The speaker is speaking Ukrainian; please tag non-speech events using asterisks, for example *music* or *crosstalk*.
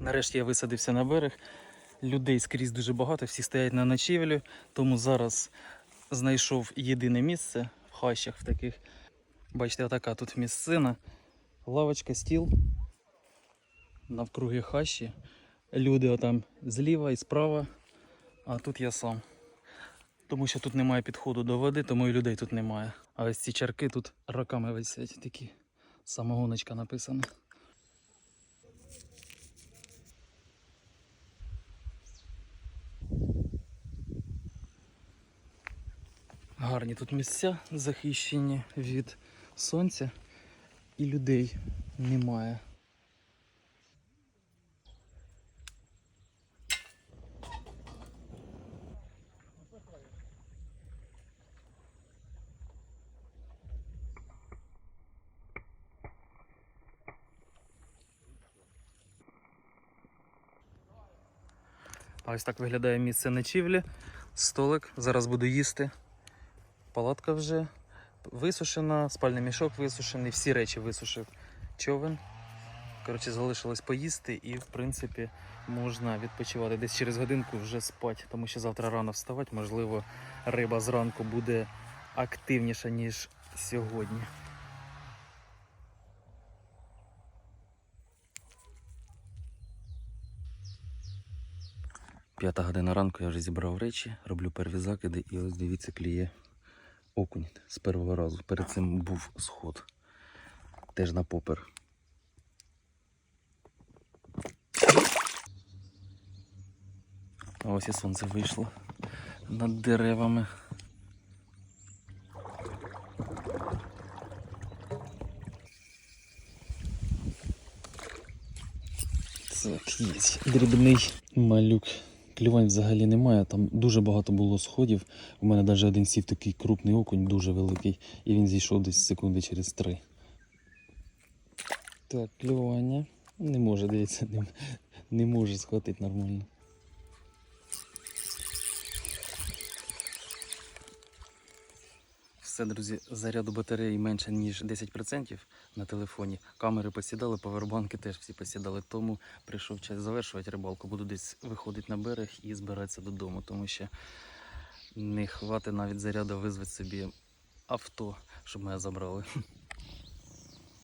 Нарешті я висадився на берег. Людей скрізь дуже багато, всі стоять на ночівлю, тому зараз знайшов єдине місце в хащах в таких. Бачите, отака тут місцина. Лавочка, стіл. Навкруги хащі. Люди отам зліва і справа, а тут я сам. Тому що тут немає підходу до води, тому і людей тут немає. А ось ці чарки тут роками висять такі. Самогоночка написана. Гарні тут місця захищені від сонця і людей немає. Ось так виглядає місце ночівлі. Столик. Зараз буду їсти. Палатка вже висушена, спальний мішок висушений, всі речі висушив човен. Коротше, залишилось поїсти і, в принципі, можна відпочивати. Десь через годинку вже спать, тому що завтра рано вставати. Можливо, риба зранку буде активніша, ніж сьогодні. П'ята година ранку я вже зібрав речі, роблю перві закиди і ось дивіться, кліє окунь з першого разу. Перед цим був сход. Теж на попер. А ось і сонце вийшло над деревами. Так, є. Дрібний малюк. Клювань взагалі немає. Там дуже багато було сходів. У мене навіть один сів такий крупний окунь, дуже великий, і він зійшов десь секунди через три. Так, клювання. Не може, дивіться, не, не може схватити нормально. Все, друзі, заряду батареї менше, ніж 10% на телефоні. Камери посідали, павербанки теж всі посідали. Тому прийшов час завершувати рибалку. Буду десь виходити на берег і збиратися додому, тому що не хватить навіть заряду визвати собі авто, щоб мене забрали. *laughs*